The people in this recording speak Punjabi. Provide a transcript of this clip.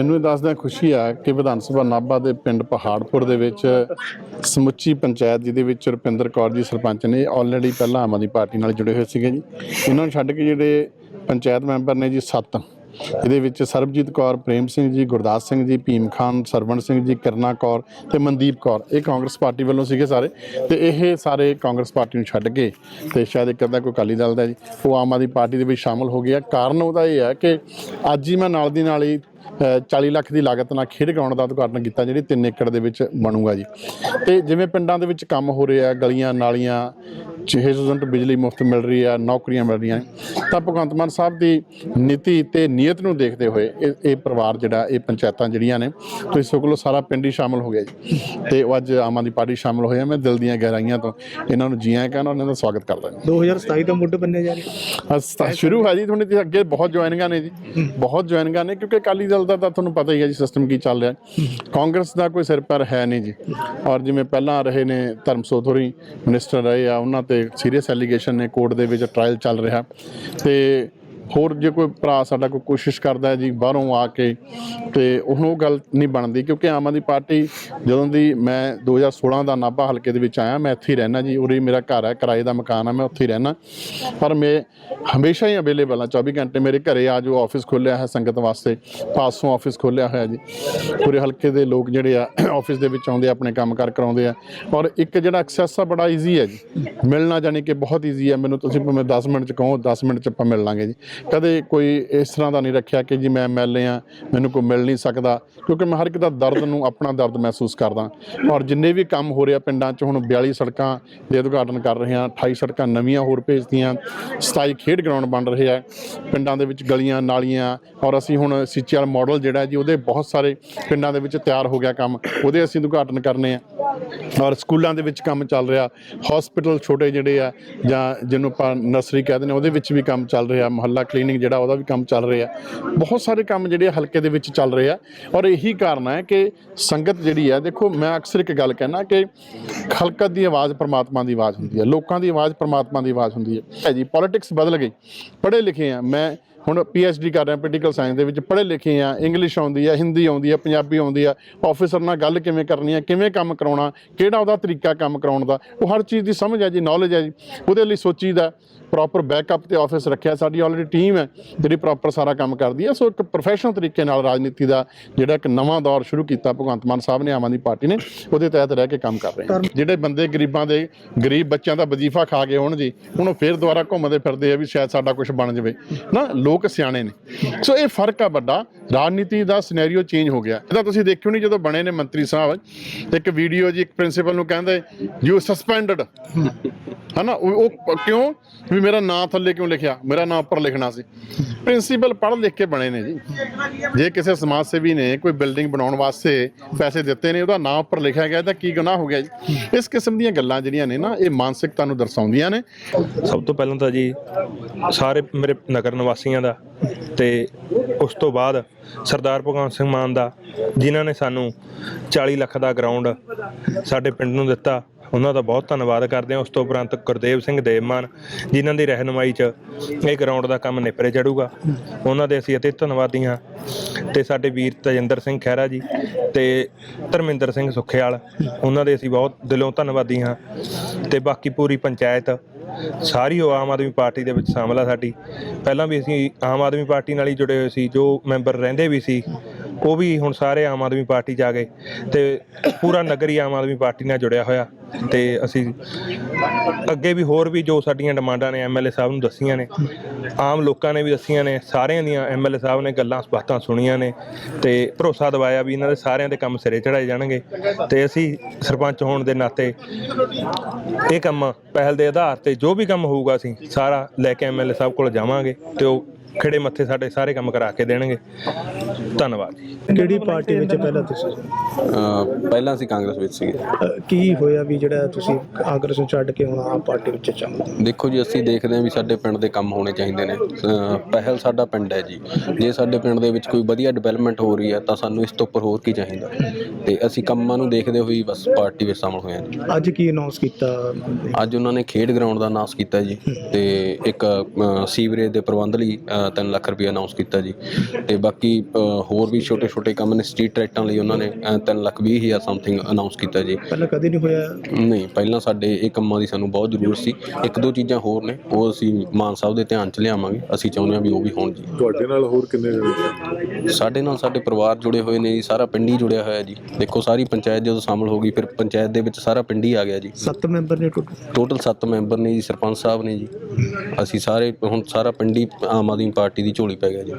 ਮੈਨੂੰ ਇਹ ਦੱਸਦਿਆਂ ਖੁਸ਼ੀ ਆ ਕਿ ਵਿਧਾਨ ਸਭਾ ਨਾਭਾ ਦੇ ਪਿੰਡ ਪਹਾੜਪੁਰ ਦੇ ਵਿੱਚ ਸਮੁੱਚੀ ਪੰਚਾਇਤ ਜਿਹਦੇ ਵਿੱਚ ਰੁਪਿੰਦਰ ਕੌਰ ਜੀ ਸਰਪੰਚ ਨੇ ਆਲਰੇਡੀ ਪਹਿਲਾਂ ਆਮ ਆਦਮੀ ਪਾਰਟੀ ਨਾਲ ਜੁੜੇ ਹੋਏ ਸੀਗੇ ਜੀ। ਉਹਨਾਂ ਨੂੰ ਛੱਡ ਕੇ ਜਿਹੜੇ ਪੰਚਾਇਤ ਮੈਂਬਰ ਨੇ ਜੀ, ਸੱਤ। ਇਹਦੇ ਵਿੱਚ ਸਰਬਜੀਤ ਕੌਰ, ਪ੍ਰੇਮ ਸਿੰਘ ਜੀ, ਗੁਰਦਾਸ ਸਿੰਘ ਜੀ, ਭੀਮ ਖਾਨ, ਸਰਵਣ ਸਿੰਘ ਜੀ, ਕਿਰਨਾ ਕੌਰ ਤੇ ਮਨਦੀਪ ਕੌਰ। ਇਹ ਕਾਂਗਰਸ ਪਾਰਟੀ ਵੱਲੋਂ ਸੀਗੇ ਸਾਰੇ। ਤੇ ਇਹ ਸਾਰੇ ਕਾਂਗਰਸ ਪਾਰਟੀ ਨੂੰ ਛੱਡ ਕੇ ਤੇ ਸ਼ਾਇਦ ਇੱਕ ਅੱਧਾ ਕੋਈ ਅਕਾਲੀ ਦਲ ਦਾ ਜੀ, ਉਹ ਆਮ ਆਦਮੀ ਪਾਰਟੀ ਦੇ ਵਿੱਚ ਸ਼ਾਮਲ ਹੋ ਗਿਆ। ਕਾਰਨ ਉਹਦਾ ਇਹ ਹੈ ਕਿ ਅੱਜ ਹੀ ਮੈਂ ਨਾਲ ਦੀ ਨਾਲ ਹੀ 40 ਲੱਖ ਦੀ ਲਾਗਤ ਨਾਲ ਖੇਡ ਗਰਾਊਂਡ ਦਾ ਉਦਘਾਟਨ ਕੀਤਾ, ਜਿਹੜੀ 3 ਏਕੜ ਦੇ ਵਿੱਚ ਬਣੂਗਾ ਜੀ। ਤੇ ਜਿਵੇਂ ਪਿੰਡਾਂ ਦੇ ਵਿੱਚ ਕੰਮ ਹੋ ਰਿਹਾ, ਗਲੀਆਂ, ਨਾਲੀਆਂ 6000 ਬਿਜਲੀ ਮੁਫਤ ਮਿਲ ਰਹੀ ਆ ਨੌਕਰੀਆਂ ਮਿਲ ਰਹੀਆਂ ਤਾਂ ਭਗਵੰਤ ਮਾਨ ਸਾਹਿਬ ਦੀ ਨੀਤੀ ਤੇ ਨੀਅਤ ਨੂੰ ਦੇਖਦੇ ਹੋਏ ਇਹ ਇਹ ਪਰਿਵਾਰ ਜਿਹੜਾ ਇਹ ਪੰਚਾਇਤਾਂ ਜਿਹੜੀਆਂ ਨੇ ਤੁਸੀਂ ਸੁਖ ਲਓ ਸਾਰਾ ਪਿੰਡ ਹੀ ਸ਼ਾਮਲ ਹੋ ਗਿਆ ਜੀ। ਤੇ ਉਹ ਅੱਜ ਆਮ ਆਦਮੀ ਪਾਰਟੀ ਸ਼ਾਮਲ ਹੋਇਆ ਮੈਂ ਦਿਲ ਦੀਆਂ ਗਹਿਰਾਈਆਂ ਤੋਂ ਇਹਨਾਂ ਨੂੰ ਜੀ ਆਇਆਂ ਕਹਿੰਦਾ ਉਹਨਾਂ ਦਾ ਸਵਾਗਤ ਕਰਦਾ ਜੀ। 2027 ਦਾ ਮੁੱਢ ਬੰਨੇ ਜਾ ਰਿਹਾ। ਤਾਂ ਸ਼ੁਰੂ ਹੈ ਜੀ ਤੁਹਾਡੇ ਤੇ ਅੱਗੇ ਬਹੁਤ ਜੁਆਇਨਿੰਗਾਂ ਨੇ ਜੀ। ਬਹੁਤ ਜੁਆਇਨਿੰਗਾਂ ਨੇ ਕਿਉਂਕਿ ਅਕਾਲੀ ਦਲ ਦਾ ਤਾਂ ਤੁਹਾਨੂੰ ਪਤਾ ਹੀ ਹੈ ਜੀ ਸਿਸਟਮ ਕੀ ਚੱਲ ਰਿਹਾ। ਕਾਂਗਰਸ ਦਾ ਕੋਈ ਸਿਰ ਪਰ ਹੈ ਨਹੀਂ ਜੀ। ਔਰ ਜਿਵੇਂ ਪਹਿਲਾਂ ਰਹੇ ਨੇ ਧਰਮਸੋਤ ਹੋਰੀ ਮਿਨਿਸਟਰ ਰਹੇ ਆ ਉਹਨਾਂ ਤੇ ਸੀਰੀਅਸ ਐਲੀਗੇਸ਼ਨ ਨੇ ਕੋਰਟ ਦੇ ਵਿੱਚ ਟ੍ਰਾਇਲ ਚੱਲ ਰਿਹਾ ਤੇ ਹੋਰ ਜੇ ਕੋਈ ਭਰਾ ਸਾਡਾ ਕੋਈ ਕੋਸ਼ਿਸ਼ ਕਰਦਾ ਹੈ ਜੀ ਬਾਹਰੋਂ ਆ ਕੇ ਤੇ ਉਹਨੂੰ ਉਹ ਗੱਲ ਨਹੀਂ ਬਣਦੀ ਕਿਉਂਕਿ ਆਮ ਆਦਮੀ ਪਾਰਟੀ ਜਦੋਂ ਦੀ ਮੈਂ 2016 ਦਾ ਨਾਭਾ ਹਲਕੇ ਦੇ ਵਿੱਚ ਆਇਆ ਮੈਂ ਇੱਥੇ ਹੀ ਰਹਿਣਾ ਜੀ ਉਰੇ ਮੇਰਾ ਘਰ ਹੈ ਕਿਰਾਏ ਦਾ ਮਕਾਨ ਹੈ ਮੈਂ ਉੱਥੇ ਹੀ ਰਹਿਣਾ ਪਰ ਮੈਂ ਹਮੇਸ਼ਾ ਹੀ ਅਵੇਲੇਬਲ ਹਾਂ 24 ਘੰਟੇ ਮੇਰੇ ਘਰੇ ਆ ਜੋ ਆਫਿਸ ਖੋਲਿਆ ਹੈ ਸੰਗਤ ਵਾਸਤੇ ਪਾਸੋਂ ਆਫਿਸ ਖੋਲਿਆ ਹੋਇਆ ਜੀ। ਪੂਰੇ ਹਲਕੇ ਦੇ ਲੋਕ ਜਿਹੜੇ ਆ ਆਫਿਸ ਦੇ ਵਿੱਚ ਆਉਂਦੇ ਆ, ਆਪਣੇ ਕੰਮਕਾਰ ਕਰਾਉਂਦੇ ਆ। ਔਰ ਇੱਕ ਜਿਹੜਾ ਐਕਸੈਸ ਆ ਬੜਾ ਈਜ਼ੀ ਹੈ ਜੀ। ਮਿਲਣਾ ਜਾਣੀ ਕਿ ਬਹੁਤ ਈਜ਼ੀ ਹੈ ਮੈਨੂੰ ਤੁਸੀਂ ਭਾਵੇਂ 10 ਮਿੰਟ ਚ ਕਹੋ 10 ਮਿੰਟ ਚ ਆਪਾਂ ਮਿਲ ਲਾਂਗੇ ਜੀ। ਕਦੇ ਕੋਈ ਇਸ ਤਰ੍ਹਾਂ ਦਾ ਨਹੀਂ ਰੱਖਿਆ ਕਿ ਜੀ ਮੈਂ ਐਮਐਲਏ ਆ ਮੈਨੂੰ ਕੋਈ ਮਿਲ ਨਹੀਂ ਸਕਦਾ, ਕਿਉਂਕਿ ਮੈਂ ਹਰ ਇੱਕ ਦਾ ਦਰਦ ਨੂੰ ਆਪਣਾ ਦਰਦ ਮਹਿਸੂਸ ਕਰਦਾ। ਔਰ ਜਿੰਨੇ ਵੀ ਕੰਮ ਹੋ ਰਿਹਾ ਪਿੰਡਾਂ 'ਚ, ਹੁਣ 42 ਸੜਕਾਂ ਦੇ ਉਦਘਾਟਨ ਕਰ ਰਹੇ ਹਾਂ 28 ਸੜਕਾਂ ਨਵੀਆਂ ਹੋਰ ਭੇਜਤੀਆਂ 27 ਖੇਡ ਗਰਾਊਂਡ ਬਣ ਰਹੇ ਆ, ਪਿੰਡਾਂ ਦੇ ਵਿੱਚ ਗਲੀਆਂ, ਨਾਲੀਆਂ, ਔਰ ਅਸੀਂ ਹੁਣ ਸਿੱਚੇਵਾਲ ਮਾਡਲ ਜਿਹੜਾ ਜੀ, ਉਹਦੇ ਬਹੁਤ ਸਾਰੇ ਪਿੰਡਾਂ ਦੇ ਵਿੱਚ ਤਿਆਰ ਹੋ ਗਿਆ ਕੰਮ, ਉਹਦੇ ਅਸੀਂ ਉਦਘਾਟਨ ਕਰਨੇ ਆ। ਔਰ ਸਕੂਲਾਂ ਦੇ ਵਿੱਚ ਕੰਮ ਚੱਲ ਰਿਹਾ ਹਸਪੀਟਲ ਛੋਟੇ ਜਿਹੜੇ ਆ, ਜਾਂ ਜਿਹਨੂੰ ਆਪਾਂ ਨਰਸਰੀ ਕਹਿੰਦੇ ਨੇ ਉਹਦੇ ਵਿੱਚ ਵੀ ਕੰਮ ਚੱਲ ਰਿਹਾ, ਮੁਹੱਲਾ ਕਲੀਨਿਕ ਜਿਹੜਾ ਉਹਦਾ ਵੀ ਕੰਮ ਚੱਲ ਰਿਹਾ। ਬਹੁਤ ਸਾਰੇ ਕੰਮ ਜਿਹੜੇ ਹਲਕੇ ਦੇ ਵਿੱਚ ਚੱਲ ਰਹੇ ਆ, ਔਰ ਇਹੀ ਕਾਰਨ ਹੈ ਕਿ ਸੰਗਤ ਜਿਹੜੀ ਹੈ ਦੇਖੋ ਮੈਂ ਅਕਸਰ ਇੱਕ ਗੱਲ ਕਹਿਣਾ ਕਿ ਖਲਕਤ ਦੀ ਆਵਾਜ਼ ਪਰਮਾਤਮਾ ਦੀ ਆਵਾਜ਼ ਹੁੰਦੀ ਹੈ ਲੋਕਾਂ ਦੀ ਆਵਾਜ਼ ਪਰਮਾਤਮਾ ਦੀ ਆਵਾਜ਼ ਹੁੰਦੀ ਹੈ ਹੈ ਜੀ ਪੋਲਿਟਿਕਸ ਬਦਲ ਗਈ, ਪੜ੍ਹੇ ਲਿਖੇ ਆ, ਮੈਂ ਹੁਣ ਡੀ ਕਰ ਰਿਹਾ ਪੋਲੀਟੀਕਲ ਸਾਇੰਸ ਦੇ ਵਿੱਚ, ਪੜ੍ਹੇ ਲਿਖੇ ਆ ਇੰਗਲਿਸ਼ ਆਉਂਦੀ ਆ, ਹਿੰਦੀ ਆਉਂਦੀ ਆ, ਪੰਜਾਬੀ ਆਉਂਦੀ ਆ ਆਫੀਸਰ ਨਾਲ ਗੱਲ ਕਿਵੇਂ ਕਰਨੀ ਆ, ਕਿਵੇਂ ਕੰਮ ਕਰਾਉਣਾ, ਕਿਹੜਾ ਉਹਦਾ ਤਰੀਕਾ ਕੰਮ ਕਰਾਉਣ ਦਾ, ਉਹ ਹਰ ਚੀਜ਼ ਦੀ ਸਮਝ ਹੈ ਜੀ ਨੌਲੇਜ ਹੈ ਜੀ, ਉਹਦੇ ਲਈ ਸੋਚੀਦਾ ਪ੍ਰੋਪਰ ਬੈਕਅਪ ਤੇ ਆਫਿਸ ਰੱਖਿਆ। ਸਾਡੀ ਆਲਰੇਡੀ ਟੀਮ ਹੈ, ਜਿਹੜੀ ਪ੍ਰੋਪਰ ਸਾਰਾ ਕੰਮ ਕਰਦੀ ਹੈ। ਸੋ ਇੱਕ ਪ੍ਰੋਫੈਸ਼ਨਲ ਤਰੀਕੇ ਨਾਲ ਰਾਜਨੀਤੀ ਦਾ ਜਿਹੜਾ ਇੱਕ ਨਵਾਂ ਦੌਰ ਸ਼ੁਰੂ ਕੀਤਾ, ਭਗਵੰਤ ਮਾਨ ਸਾਹਿਬ ਨੇ, ਆਮ ਆਦਮੀ ਪਾਰਟੀ ਨੇ, ਉਹਦੇ ਤਹਿਤ ਰਹਿ ਕੇ ਕੰਮ ਕਰ ਰਹੇ ਹਾਂ ਜਿਹੜੇ ਬੰਦੇ ਗਰੀਬਾਂ ਦੇ, ਗਰੀਬ ਬੱਚਿਆਂ ਦਾ ਵਜ਼ੀਫਾ ਖਾ ਗਏ ਹੋਣ ਜੀ, ਹੁਣ ਉਹ ਫੇਰ ਦੁਬਾਰਾ ਘੁੰਮਦੇ ਫਿਰਦੇ ਆ ਵੀ ਸ਼ਾਇਦ ਸਾਡਾ ਕੁਝ ਬਣ ਜਾਵੇ। ਨਾ, ਲੋਕ ਸਿਆਣੇ ਨੇ। ਸੋ ਇਹ ਫ਼ਰਕ ਆ ਵੱਡਾ। ਰਾਜਨੀਤੀ ਦਾ ਸਿਨੈਰੀਓ ਚੇਂਜ ਹੋ ਗਿਆ। ਇਹਦਾ ਤੁਸੀਂ ਦੇਖਿਓ ਨਹੀਂ ਜਦੋਂ ਬਣੇ ਨੇ ਮੰਤਰੀ ਸਾਹਿਬ, ਇੱਕ ਵੀਡੀਓ ਜੀ, ਇੱਕ ਪ੍ਰਿੰਸੀਪਲ ਨੂੰ ਕਹਿੰਦੇ ਯੂ ਸਸਪੈਂਡਡ ਹਨਾ? ਉਹ ਕਿਉਂ? ਵੀ ਮੇਰਾ ਨਾਂ ਥੱਲੇ ਕਿਉਂ ਲਿਖਿਆ? ਮੇਰਾ ਨਾਂ ਉੱਪਰ ਲਿਖਣਾ ਸੀ। ਪ੍ਰਿੰਸੀਪਲ ਪੜ੍ਹ ਲਿਖ ਕੇ ਬਣੇ ਨੇ ਜੀ। ਜੇ ਕਿਸੇ ਸਮਾਜ ਸੇਵੀ ਨੇ ਕੋਈ ਬਿਲਡਿੰਗ ਬਣਾਉਣ ਵਾਸਤੇ ਪੈਸੇ ਦਿੱਤੇ ਨੇ, ਉਹਦਾ ਨਾਂ ਉੱਪਰ ਲਿਖਿਆ ਗਿਆ, ਤਾਂ ਕੀ ਗੁਨਾਹ ਹੋ ਗਿਆ ਜੀ? ਇਸ ਕਿਸਮ ਦੀਆਂ ਗੱਲਾਂ ਜਿਹੜੀਆਂ ਨੇ ਨਾ, ਇਹ ਮਾਨਸਿਕਤਾ ਨੂੰ ਦਰਸਾਉਂਦੀਆਂ ਨੇ। ਸਭ ਤੋਂ ਪਹਿਲਾਂ ਤਾਂ ਜੀ, ਸਾਰੇ ਮੇਰੇ ਨਗਰ ਨਿਵਾਸੀਆਂ ਦਾ ਤੇ ਉਸ ਤੋਂ ਬਾਅਦ ਸਰਦਾਰ ਭਗਵੰਤ ਸਿੰਘ ਮਾਨ ਦਾ, ਜਿਨ੍ਹਾਂ ਨੇ ਸਾਨੂੰ 40 ਲੱਖ ਦਾ ਗਰਾਊਂਡ ਸਾਡੇ ਪਿੰਡ ਨੂੰ ਦਿੱਤਾ, ਉਹਨਾਂ ਦਾ ਬਹੁਤ ਧੰਨਵਾਦ ਕਰਦੇ ਹਾਂ। ਉਸ ਤੋਂ ਉਪਰੰਤ ਗੁਰਦੇਵ ਸਿੰਘ ਦੇਵਮਾਨ ਜਿਨ੍ਹਾਂ ਦੀ ਰਹਿਨਮਾਈ 'ਚ ਇਹ ਗਰਾਊਂਡ ਦਾ ਕੰਮ ਨਿਪਰੇ ਚੜੂਗਾ। ਉਹਨਾਂ ਦੇ ਅਸੀਂ ਅਤੀ ਧੰਨਵਾਦੀ ਹਾਂ। ਤੇ ਸਾਡੇ ਵੀਰ ਤਜਿੰਦਰ ਸਿੰਘ ਖਹਿਰਾ ਜੀ ਤੇ ਧਰਮਿੰਦਰ ਸਿੰਘ ਸੁਖਿਆਲ, ਉਹਨਾਂ ਦੇ ਅਸੀਂ ਬਹੁਤ ਦਿਲੋਂ ਧੰਨਵਾਦੀ ਹਾਂ। ਤੇ ਬਾਕੀ ਪੂਰੀ ਪੰਚਾਇਤ ਸਾਰੀ ਉਹ ਆਮ ਆਦਮੀ ਪਾਰਟੀ ਦੇ ਵਿੱਚ ਸ਼ਾਮਲ ਆ ਸਾਡੀ। ਪਹਿਲਾਂ ਵੀ ਅਸੀਂ ਆਮ ਆਦਮੀ ਪਾਰਟੀ ਨਾਲ ਹੀ ਜੁੜੇ ਹੋਏ ਸੀ, ਜੋ ਮੈਂਬਰ ਰਹਿੰਦੇ ਵੀ ਸੀ ਉਹ ਵੀ ਹੁਣ ਸਾਰੇ ਆਮ ਆਦਮੀ ਪਾਰਟੀ 'ਚ ਆ ਗਏ ਤੇ ਪੂਰਾ ਨਗਰ ਹੀ ਆਮ ਆਦਮੀ ਪਾਰਟੀ ਨਾਲ ਜੁੜਿਆ ਹੋਇਆ ਤੇ ਅਸੀਂ ਅੱਗੇ ਵੀ ਹੋਰ ਵੀ ਜੋ ਸਾਡੀਆਂ ਡਿਮਾਂਡਾਂ ਨੇ ਐਮਐਲਏ ਸਾਹਿਬ ਨੂੰ ਦੱਸੀਆਂ ਨੇ, ਆਮ ਲੋਕਾਂ ਨੇ ਵੀ ਦੱਸੀਆਂ ਨੇ, ਸਾਰਿਆਂ ਦੀਆਂ ਐਮਐਲਏ ਸਾਹਿਬ ਨੇ ਗੱਲਾਂ ਬਾਤਾਂ ਸੁਣੀਆਂ ਨੇ ਤੇ ਭਰੋਸਾ ਦਿਵਾਇਆ ਵੀ ਇਹਨਾਂ ਦੇ ਸਾਰਿਆਂ ਦੇ ਕੰਮ ਸਿਰੇ ਚੜਾਏ ਜਾਣਗੇ ਤੇ ਅਸੀਂ ਸਰਪੰਚ ਹੋਣ ਦੇ ਨਾਤੇ ਇਹ ਕੰਮ ਪਹਿਲ ਦੇ ਆਧਾਰ ਤੇ ਜੋ ਵੀ ਕੰਮ ਹੋਊਗਾ ਅਸੀਂ ਸਾਰਾ ਲੈ ਕੇ ਐਮਐਲਏ ਸਾਹਿਬ ਕੋਲ ਜਾਵਾਂਗੇ ਤੇ ਉਹ ਖੜੇ ਮੱਥੇ ਸਾਡੇ ਸਾਰੇ ਕੰਮ ਕਰਾ ਕੇ ਦੇਣਗੇ। ਧੰਨਵਾਦ। ਜੀ ਕਿਹੜੀ ਪਾਰਟੀ ਵਿੱਚ ਪਹਿਲਾਂ ਤੁਸੀਂ? ਅਹ ਪਹਿਲਾਂ ਅਸੀਂ ਕਾਂਗਰਸ ਵਿੱਚ ਸੀਗੇ। ਕੀ ਹੋਇਆ ਵੀ ਜਿਹੜਾ ਤੁਸੀਂ ਕਾਂਗਰਸ ਨੂੰ ਛੱਡ ਕੇ ਹੁਣ ਆਮ ਪਾਰਟੀ ਵਿੱਚ ਚਾਹੁੰਦੇ ਦੇਖੋ ਜੀ ਅਸੀਂ ਦੇਖਦੇ ਹਾਂ ਵੀ ਸਾਡੇ ਪਿੰਡ ਦੇ ਕੰਮ ਹੋਣੇ ਚਾਹੀਦੇ ਨੇ। ਅਹ ਪਹਿਲ ਸਾਡਾ ਪਿੰਡ ਹੈ ਜੀ। ਜੇ ਸਾਡੇ ਪਿੰਡ ਦੇ ਵਿੱਚ ਕੋਈ ਵਧੀਆ ਡਿਵੈਲਪਮੈਂਟ ਹੋ ਰਹੀ ਹੈ ਤਾਂ ਸਾਨੂੰ ਇਸ ਤੋਂ ਉੱਪਰ ਹੋਰ ਕੀ ਚਾਹੀਦਾ? ਤੇ ਅਸੀਂ ਕੰਮਾਂ ਨੂੰ ਦੇਖਦੇ ਹੋਏ ਬਸ ਪਾਰਟੀ ਵਿੱਚ ਸ਼ਾਮਲ ਹੋਏ ਹਾਂ ਜੀ। ਅੱਜ ਕੀ ਅਨਾਉਂਸ ਕੀਤਾ? ਅੱਜ ਉਹਨਾਂ ਨੇ ਖੇਡ ਗਰਾਊਂਡ ਦਾ ਨਾਸ ਕੀਤਾ ਜੀ। ਤੇ ਇੱਕ ਅਹ, ਸੀਵਰੇਜ ਦੇ ਪ੍ਰਬੰਧ ਲਈ ਅਹ, 3 ਲੱਖ ਰੁਪਏ ਅਨਾਉਂਸ ਕੀਤਾ ਜੀ। ਤੇ ਬਾਕੀ ਹੋਰ ਵੀ ਛੋਟੇ ਛੋਟੇ ਕੰਮ ਨੇ ਸਟਰੀਟ ਲਾਈਟਾਂ ਲਈ ਉਹਨਾਂ ਨੇ 3 ਲੱਖ 20 ਹਜ਼ਾਰ ਸਮਥਿੰਗ ਅਨਾਉਂਸ ਕੀਤਾ ਜੀ। ਪਹਿਲਾਂ ਕਦੇ ਨਹੀਂ ਹੋਇਆ? ਨਹੀਂ ਪਹਿਲਾਂ ਸਾਡੇ ਇਹ ਕੰਮਾਂ ਦੀ ਸਾਨੂੰ ਬਹੁਤ ਜ਼ਰੂਰਤ ਸੀ। ਇੱਕ ਦੋ ਚੀਜ਼ਾਂ ਹੋਰ ਨੇ ਉਹ ਅਸੀਂ ਮਾਨ ਸਾਹਿਬ ਦੇ ਧਿਆਨ 'ਚ ਲਿਆਵਾਂਗੇ। ਅਸੀਂ ਚਾਹੁੰਦੇ ਹਾਂ ਵੀ ਉਹ ਵੀ ਹੋਣ ਜੀ। ਤੁਹਾਡੇ ਨਾਲ ਹੋਰ ਕਿੰਨੇ ਜਣੇ? ਸਾਡੇ ਨਾਲ ਸਾਡੇ ਪਰਿਵਾਰ ਜੁੜੇ ਹੋਏ ਨੇ ਜੀ ਸਾਰਾ ਪਿੰਡ ਹੀ ਜੁੜਿਆ ਹੋਇਆ ਜੀ। ਦੇਖੋ ਸਾਰੀ ਪੰਚਾਇਤ ਜਦੋਂ ਸ਼ਾਮਲ ਹੋ ਗਈ ਫਿਰ ਪੰਚਾਇਤ ਦੇ ਵਿੱਚ ਸਾਰਾ ਪਿੰਡ ਹੀ ਆ ਗਿਆ ਜੀ। ਸੱਤ ਮੈਂਬਰ ਨੇ ਟੋਟਲ? ਟੋਟਲ 7 ਮੈਂਬਰ ਨੇ ਜੀ ਸਰਪੰਚ ਸਾਹਿਬ ਨੇ ਜੀ। ਅਸੀਂ ਸਾਰੇ ਹੁਣ ਸਾਰਾ ਪਿੰਡ ਹੀ ਆਮ ਆਦਮੀ ਪਾਰਟੀ ਦੀ ਝੋਲੀ ਪੈ ਗਿਆ ਜੀ।